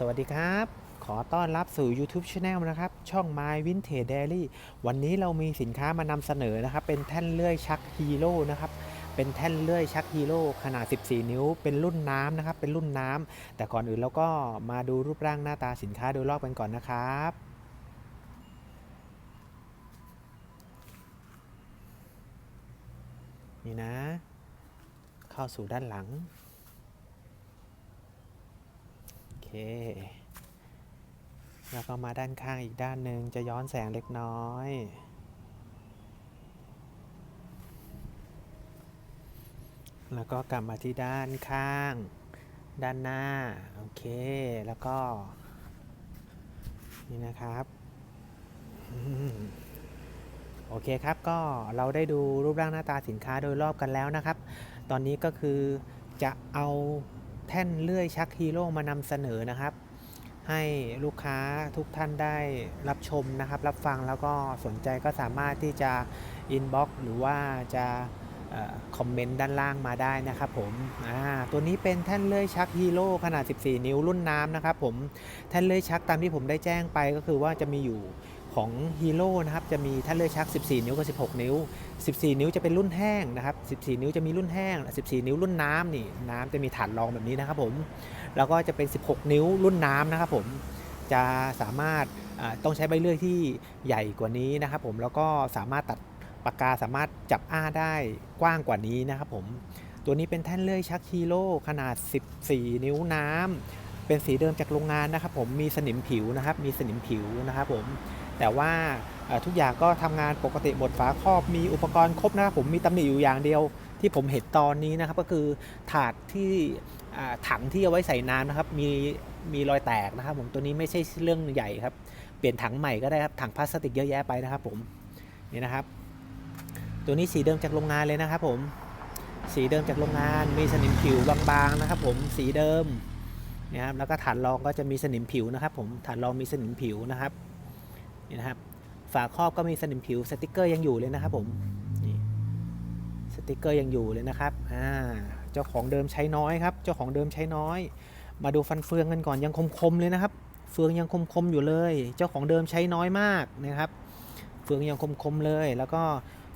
สวัสดีครับ ขอต้อนรับสู่ YouTube Channel นะครับ ช่อง My Vintage Diary วันนี้เรามีสินค้ามานำเสนอนะครับ เป็นแท่นเลื่อยชักฮีโร่นะครับ เป็นแท่นเลื่อยชักฮีโร่ขนาด 14 นิ้ว เป็นรุ่นน้ำนะครับ เป็นรุ่นน้ำ แต่ก่อนอื่นเราก็มาดูรูปร่างหน้าตาสินค้าโดยรอบกันก่อนนะครับนี่นะ เข้าสู่ด้านหลัง โอเค แล้วก็มาด้านข้างอีกด้านหนึ่งจะย้อนแสงเล็กน้อย แล้วก็กลับมาที่ด้านข้าง ด้านหน้า โอเค แล้วก็ นี่นะครับโอเคครับก็เราได้ดูรูปร่างหน้าตาสินค้าโดยรอบกันแล้วนะครับ ตอนนี้ก็คือจะเอา แท่นเลื่อยชักฮีโร่มานำเสนอนะครับ ให้ลูกค้าทุกท่านได้รับชมนะครับ รับฟังแล้วก็สนใจก็สามารถที่จะอินบ็อกหรือว่าจะคอมเมนต์ด้านล่างมาได้นะครับผม ตัวนี้เป็นแท่นเลื่อยชักฮีโร่ขนาด 14 นิ้วรุ่นน้ำนะครับผม แท่นเลื่อยชักตามที่ผมได้แจ้งไปก็คือว่าจะมีอยู่ ของฮีโร่นะครับจะมีแท่นเลื่อยชัก 14 นิ้วกับ 16 นิ้ว 14 นิ้วจะเป็นรุ่นแห้งนะครับ 14 นิ้วจะมีรุ่นแห้ง 14 นิ้วรุ่นน้ำนี่น้ำจะมีฐานรองแบบนี้นะครับผมแล้วก็จะเป็น 16 นิ้วรุ่นน้ำนะครับผมจะสามารถต้องใช้ใบเลื่อยที่ใหญ่กว่านี้นะครับผมแล้วก็สามารถตัดปากกาสามารถจับอ้าได้กว้างกว่านี้นะครับผมตัวนี้เป็นแท่นเลื่อยชักฮีโร่ขนาด 14 นิ้วน้ำเป็นสีเดิมจากโรงงานนะครับผมมีสนิมผิวนะครับ มีสนิมผิวนะครับผม แต่ว่าทุกอย่างก็ทำงานปกติหมดฝาครอบมีอุปกรณ์ครบนะครับผมมีตำหนิอยู่อย่างเดียวที่ผมเห็นตอนนี้นะครับก็คือถาดที่ถังที่เอาไว้ใส่น้ำนะครับมีมีรอยแตกนะครับ ผมตัวนี้ไม่ใช่เรื่องใหญ่ครับ เปลี่ยนถังใหม่ก็ได้ครับถังพลาสติกเยอะแยะไปนะครับผมนี่นะครับ ตัวนี้สีเดิมจากโรงงานเลยนะครับ ผมสีเดิมจากโรงงานมีสนิมผิวบางๆนะครับ ผมสีเดิมนะครับแล้วก็ฐานรองก็จะมีสนิมผิวนะครับ ผมฐานรองมีสนิมผิวนะครับ นี่นะครับ ฝาครอบก็มีสนิมผิวสติกเกอร์ยังอยู่เลยนะครับผมนี่สติกเกอร์ยังอยู่เลยนะครับอ่าเจ้าของเดิมใช้น้อยครับ เจ้าของเดิมใช้น้อย มาดูฟันเฟืองกันก่อนยังคมๆเลยนะครับ เฟืองยังคมๆอยู่เลย เจ้าของเดิมใช้น้อยมากนะครับ เฟืองยังคมๆเลย แล้วก็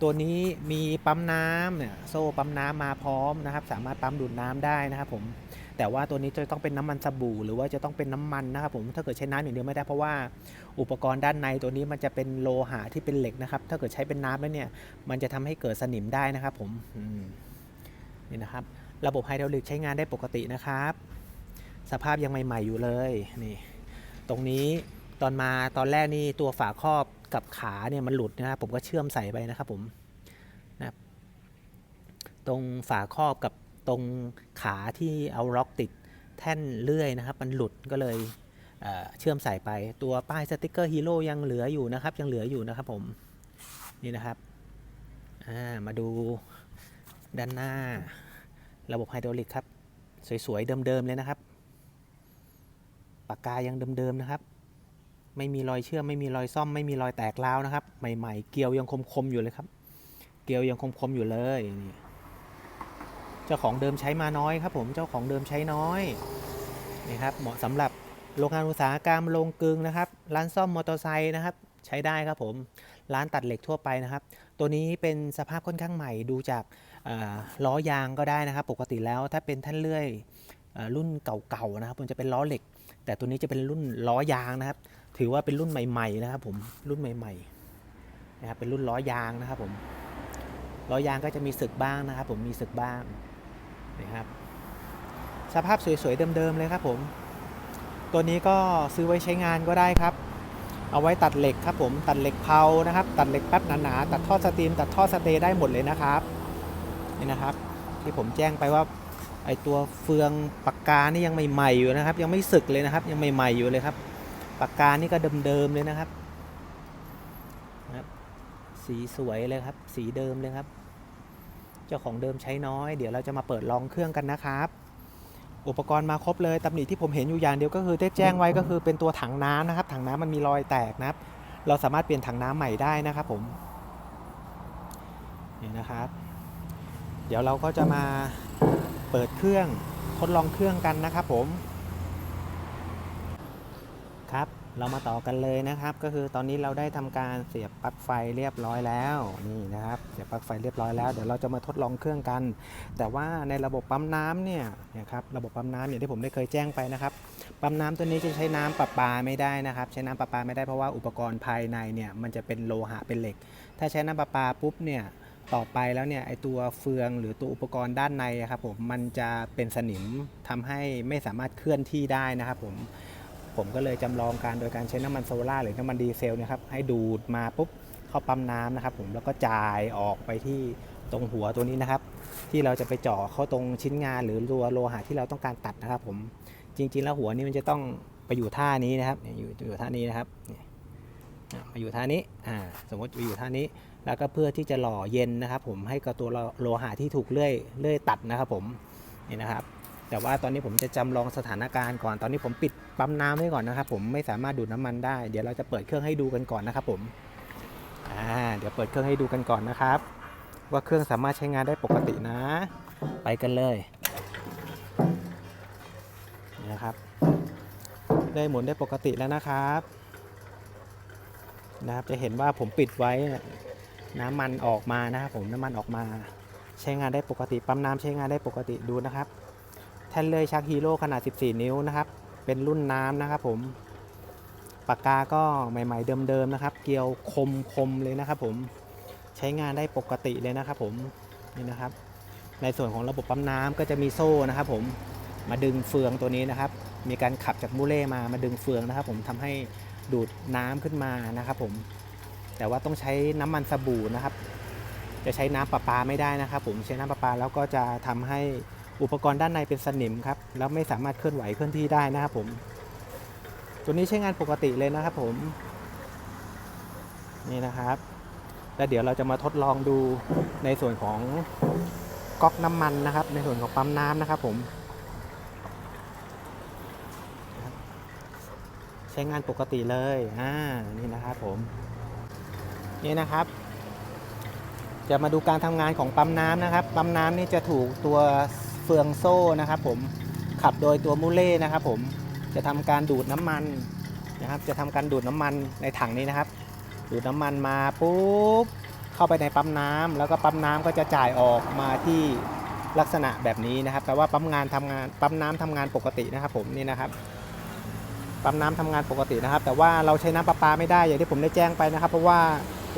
ตัวนี้มีปั๊มน้ำเนี่ยโซ่ปั๊มน้ำมาพร้อมนะครับ สามารถปั๊มดูดน้ำได้นะครับผม แต่ว่าตัวนี้จะต้องเป็นน้ำมันสบู่ หรือว่าจะต้องเป็นน้ำมันนะครับผมถ้าเกิดใช้น้ำอย่างเดียวไม่ได้เพราะว่าอุปกรณ์ด้านในตัวนี้มันจะเป็นโลหะที่เป็นเหล็กนะครับถ้าเกิดใช้เป็นน้ำแล้วเนี่ยมันจะทำให้เกิดสนิมได้นะครับผมมนี่นะครับ ระบบไฮดรอลิกใช้งานได้ปกตินะครับ สภาพยังใหม่ ๆอยู่เลยนี่ตรงนี้ตอนมาตอนแรกนี่ตัวฝาครอบกับขาเนี่ยมันหลุดนะครับผมก็เชื่อมใส่ไปนะครับผมนะตรงฝาครอบกับ ตรงขาที่เอาล็อกติดแท่นเลื่อยนะครับ มันหลุดก็เลยเเชื่อมใส่ไปตัวป้ายสติกเกอร์ฮีโร่ยังเหลืออยู่นะครับ ยังเหลืออยู่นะครับผมนี่นะครับามาดูด้านหน้า ระบบไฮดรอลิกครับ สวย ๆ เดิม ๆ เลยนะครับ ปากกายังเดิม ๆ นะครับ ไม่มีรอยเชื่อม ไม่มีรอยซ่อม ไม่มีรอยแตกร้าวนะครับ ใหม่ ๆ เกลียวยังคม ๆ อยู่เลยครับ เกลียวยังคม ๆ อยู่เลยนี่ จ้าของเดิมใช้มาน้อยครับผมเจ้าของเดิมใช้น้อยนี่ครับเหมาะสำหรับโรงงานอุตสาหกรรมโรงกลึงนะครับ ร้านซ่อมมอเตอร์ไซค์นะครับ ใช้ได้ครับผมร้านตัดเหล็กทั่วไปนะครับ ตัวนี้เป็นสภาพค่อนข้างใหม่ดูจากล้อยางก็ได้นะครับ ปกติแล้วถ้าเป็นแท่านเลื่อยรุ่นเก่าๆนะครับมันจะเป็นล้อเหล็ก แต่ตัวนี้จะเป็นรุ่นล้อยางนะครับ ถือว่าเป็นรุ่นใหม่ๆนะครับผมรุ่นใหม่ๆนะครับเป็นรุ่นล้อยางนะครับผมล้อยางก็จะมีสึกบ้างนะครับ ผมมีสึกบ้าง นะครับ สภาพสวยๆเดิมๆเลยครับผม ตัวนี้ก็ซื้อไว้ใช้งานก็ได้ครับ เอาไว้ตัดเหล็กครับผมตัดเหล็กเผานะครับ ตัดเหล็กแป๊บหนาๆตัดท่อสตรีมตัดท่อสเตย์ได้หมดเลยนะครับนี่นะครับ ที่ผมแจ้งไปว่าไอตัวเฟืองปากกานี่ยังใหม่ๆอยู่นะครับ ยังไม่สึกเลยนะครับ ยังใหม่ๆอยู่เลยครับปากกานี่ก็เดิมๆเลยนะครับนะครับ สีสวยเลยครับ สีเดิมเลยครับ เจ้าของเดิมใช้น้อย เดี๋ยวเราจะมาเปิดลองเครื่องกันนะครับ อุปกรณ์มาครบเลยตำหนิที่ผมเห็นอยู่อย่างเดียวก็คือได้แจ้งไว้ก็คือเป็นตัวถังน้ำนะครับ ถังน้ำมันมีรอยแตกนะครับ เราสามารถเปลี่ยนถังน้ำใหม่ได้นะครับผมนี่นะครับ เดี๋ยวเราก็จะมาเปิดเครื่องทดลองเครื่องกันนะครับผม ครับ เรามาต่อกันเลยนะครับ ก็คือตอนนี้เราได้ทำการเสียบปลั๊กไฟเรียบร้อยแล้วนี่นะครับ เสียบปลั๊กไฟเรียบร้อยแล้วเดี๋ยวเราจะมาทดลองเครื่องกัน แต่ว่าในระบบปั๊มน้ำเนี่ยนะครับระบบปั๊มน้ำอย่างที่ผมได้เคยแจ้งไปนะครับปั๊มน้ำตัวนี้จะใช้น้ำประปาไม่ได้นะครับ ใช้น้ำประปาไม่ได้เพราะว่าอุปกรณ์ภายในเนี่ยมันจะเป็นโลหะเป็นเหล็ก ถ้าใช้น้ำประปาปุ๊บเนี่ยต่อไปแล้วเนี่ยไอตัวเฟืองหรือตัวอุปกรณ์ด้านในครับผมมันจะเป็นสนิมทำให้ไม่สามารถเคลื่อนที่ได้นะครับผม ผมก็เลยจำลองการโดยการใช้น้ำมันโซล่าหรือน้ำมันดีเซลนะครับให้ดูดมาปุ๊บเข้าปั๊มน้ำนะครับ ผมแล้วก็จ่ายออกไปที่ตรงหัวตัวนี้นะครับ ที่เราจะไปเจาะเข้าตรงชิ้นงานหรือตัวโลหะที่เราต้องการตัดนะครับ ผมจริง ๆ แล้วหัวนี้มันจะต้องไปอยู่ท่านี้นะครับอยู่อยู่ท่านี้นะครับนี่มาอยู่ท่านี้อ่าสมมติอยู่ท่านี้ แล้วก็เพื่อที่จะหล่อเย็นนะครับ ผมให้กับตัวโลหะที่ถูกเลื่อยเลื่อยตัดนะครับ ผมนี่นะครับ แต่ว่าตอนนี้ผมจะจำลองสถานการณ์ก่อน ตอนนี้ผมปิดปั๊มน้ำไว้ก่อนนะครับ ผมไม่สามารถดูดน้ำมันได้ เดี๋ยวเราจะเปิดเครื่องให้ดูกันก่อนนะครับผม อ่า เดี๋ยวเปิดเครื่องให้ดูกันก่อนนะครับ ว่าเครื่องสามารถใช้งานได้ปกตินะ ไปกันเลยนี่นะครับ ได้หมุนได้ปกติแล้วนะครับ นะครับจะเห็นว่าผมปิดไว้น้ำมันออกมานะครับผมน้ำมันออกมา ใช้งานได้ปกติปั๊มน้ำใช้งานได้ปกติดูนะครับ แท่นเลื่อยชักฮีโร่ขนาด 14 นิ้วนะครับ เป็นรุ่นน้ำนะครับผม ปากกาก็ใหม่ ๆ เดิมๆนะครับ เกลียวคมคมๆเลยนะครับผม ใช้งานได้ปกติเลยนะครับผมนี่นะครับ ในส่วนของระบบปั๊มน้ำก็จะมีโซ่นะครับ ผม มาดึงเฟืองตัวนี้นะครับ มีการขับจากมูเล่มา มาดึงเฟืองนะครับ ผมทำให้ดูดน้ำขึ้นมานะครับ ผม แต่ว่าต้องใช้น้ำมันสบู่นะครับ จะใช้น้ำประปาไม่ได้นะครับ ผม ใช้น้ำประปาแล้วก็จะทำให้ อุปกรณ์ด้านในเป็นสนิมครับ แล้วไม่สามารถเคลื่อนไหวเคลื่อนที่ได้นะครับผม ตัวนี้ใช้งานปกติเลยนะครับผม นี่นะครับ แล้วเดี๋ยวเราจะมาทดลองดูในส่วนของก๊อกน้ำมันนะครับ ในส่วนของปั๊มน้ำนะครับ ผม ใช้งานปกติเลย อ่า นี่นะครับผม นี่นะครับจะมาดูการทำงานของปั๊มน้ำนะครับ ปั๊มน้ำนี่จะถูกตัว ฟืองโซ่นะครับผมขับโดยตัวมูเล่นะครับผมจะทำการดูดน้ำมันนะครับ จะทำการดูดน้ำมันในถังนี้นะครับ ดูดน้ำมันมาปุ๊บเข้าไปในปั๊มน้ำแล้วก็ปั๊มน้ำก็จะจ่ายออกมาที่ลักษณะแบบนี้นะครับ แต่ว่าปั๊มงานทำงานปั๊มน้ำทำงานปกตินะครับ ผมนี่นะครับปั๊มน้ำทำงานปกตินะครับ แต่ว่าเราใช้น้ำประปาไม่ได้อย่างที่ผมได้แจ้งไปนะครับ เพราะว่า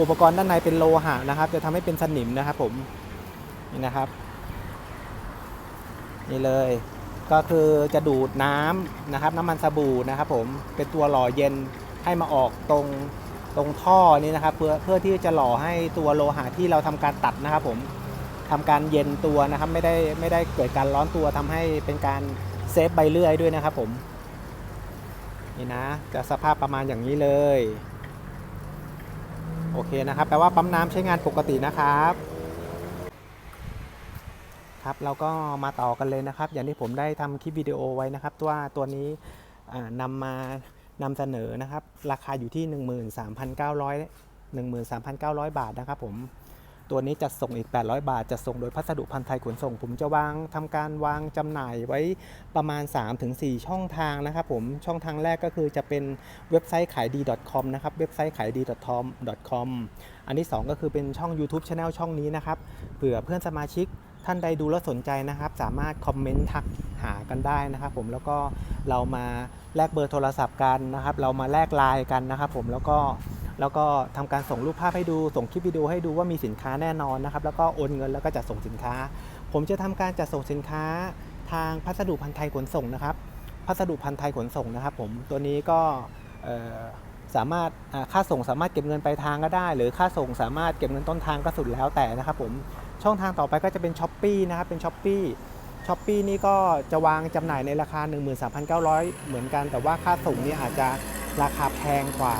อุปกรณ์ด้านในเป็นโลหะนะครับ จะทำให้เป็นสนิมนะครับ ผมนี่นะครับ นี่เลย ก็คือจะดูดน้ำนะครับ น้ำมันสบู่นะครับ ผมเป็นตัวหล่อเย็นให้มาออกตรงตรงท่อนี้นะครับ เพื่อเพื่อที่จะหล่อให้ตัวโลหะที่เราทำการตัดนะครับ ผมทำการเย็นตัวนะครับ ไม่ได้ไม่ได้เกิดการร้อนตัวทำให้เป็นการเซฟใบเลื่อยด้วยนะครับ ผมนี่นะ จะสภาพประมาณอย่างนี้เลย โอเคนะครับแปลว่าปั๊มน้ำใช้งานปกตินะครับ ครับเราก็มาต่อกันเลยนะครับ อย่างที่ผมได้ทำคลิปวิดีโอไว้นะครับว่าตัวนี้อ่านำมานำเสนอนะครับ ราคาอยู่ที่ 13,900 13,900 บาทนะครับผมตัวนี้จะส่งอีก 800 บาทจะส่งโดยพัสดุพันธ์ไทยขนส่ง ผมจะวางทำการวางจำหน่ายไว้ประมาณ 3-4 ช่องทางนะครับผมช่องทางแรกก็คือจะเป็นเว็บไซต์ขายดี .com นะครับเว็บไซต์ขายดี .com อันที่ 2 ก็คือเป็นช่อง YouTube Channel ช่องนี้นะครับเผื่อเพื่อนสมาชิก ท่านใดดูแล้วสนใจนะครับ สามารถคอมเมนต์ทักหากันได้นะครับผมแล้วก็เรามาแลกเบอร์โทรศัพท์กันนะครับ เรามาแลกไลน์กันนะครับผมแล้วก็แล้วก็ทำการส่งรูปภาพให้ดู ส่งคลิปวิดีโอให้ดูว่ามีสินค้าแน่นอนนะครับ แล้วก็โอนเงินแล้วก็จัดส่งสินค้า ผมจะทำการจัดส่งสินค้าทางพัสดุพันธ์ไทยขนส่งนะครับ พัสดุพันธ์ไทยขนส่งนะครับ ผมตัวนี้ก็สามารถค่าส่งสามารถเก็บเงินปลายทางก็ได้ หรือค่าส่งสามารถเก็บเงินต้นทางก็สุดแล้วแต่นะครับผม ช่องทางต่อไปก็จะเป็นช้อปปีนะครับเป็นช้อปปีช้อปปีนี่ก็จะวางจำหน่ายในราคา 13,900 เหมือนกัน แต่ว่าค่าส่งนี่อาจจะราคาแพงกว่า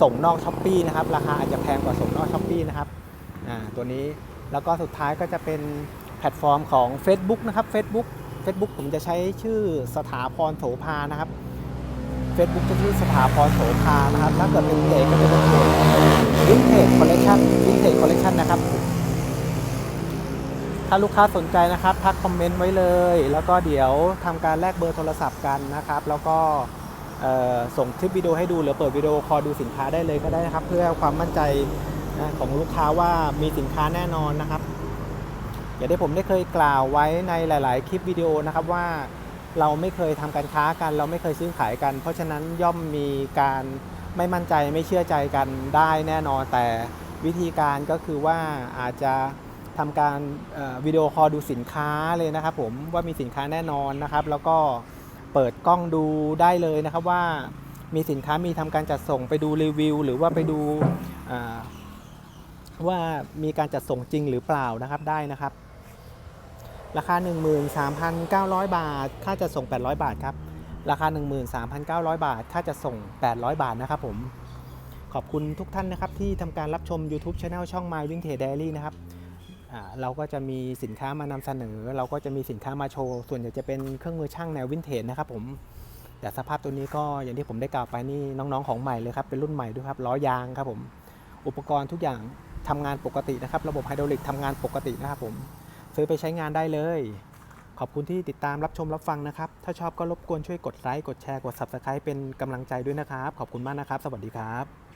ส่งนอกช้อปปีนะครับ ราคาอาจจะแพงกว่าส่งนอกช้อปปีนะครับตัวนี้แล้วก็สุดท้ายก็จะเป็นแพลตฟอร์มของ Facebook นะครับ Facebook Facebook ผมจะใช้ชื่อสถาพรโสภานะครับ Facebook จะชื่อสถาพรโสภานะครับถ้าเกิดเป็นเพจก็จะเป็นเพจวินเทจคอลเลคชันวินเทจคอลเลคชันนะครับ ถ้าลูกค้าสนใจนะครับ ทักคอมเมนต์ไว้เลย แล้วก็เดี๋ยวทำการแลกเบอร์โทรศัพท์กันนะครับ แล้วก็ส่งคลิปวิดีโอให้ดูหรือเปิดวิดีโอคอลดูสินค้าได้เลยก็ได้นะครับ เพื่อความมั่นใจนะของลูกค้าว่ามีสินค้าแน่นอนนะครับ อย่างที่ผมได้เคยกล่าวไว้ในหลาย ๆ คลิปวิดีโอนะครับว่า เราไม่เคยทำการค้ากัน เราไม่เคยซื้อขายกัน เพราะฉะนั้นย่อมมีการไม่มั่นใจไม่เชื่อใจกันได้แน่นอนแต่วิธีการก็คือว่าอาจจะทำการวิดีโอคอลดูสินค้าเลยนะครับผมว่ามีสินค้าแน่นอนนะครับ แล้วก็เปิดกล้องดูได้เลยนะครับว่ามีสินค้ามีทำการจัดส่งไปดูรีวิว หรือว่าไปดูว่ามีการจัดส่งจริงหรือเปล่านะครับได้นะครับ ราคา 13,900 บาท ค่าจะส่ง 800 บาทครับ ราคา 13,900 บาท ค่าจะส่ง 800 บาทนะครับผม ขอบคุณทุกท่านนะครับที่ทำการรับชม YouTube Channel ช่อง My Vintage Diary นะครับเราก็จะมีสินค้ามานำเสนอ เราก็จะมีสินค้ามาโชว์ ส่วนใหญ่จะเป็นเครื่องมือช่างแนววินเทจนะครับผม แต่สภาพตัวนี้ก็อย่างที่ผมได้กล่าวไปนี่น้องๆของใหม่เลยครับ เป็นรุ่นใหม่ด้วยครับล้อยางครับผม อุปกรณ์ทุกอย่างทำงานปกตินะครับ ระบบไฮดรอลิกทำงานปกตินะครับผม ซื้อไปใช้งานได้เลย ขอบคุณที่ติดตามรับชมรับฟังนะครับ ถ้าชอบก็รบกวนช่วยกดไลค์กดแชร์กด Subscribe เป็นกำลังใจด้วยนะครับ ขอบคุณมากนะครับ สวัสดีครับ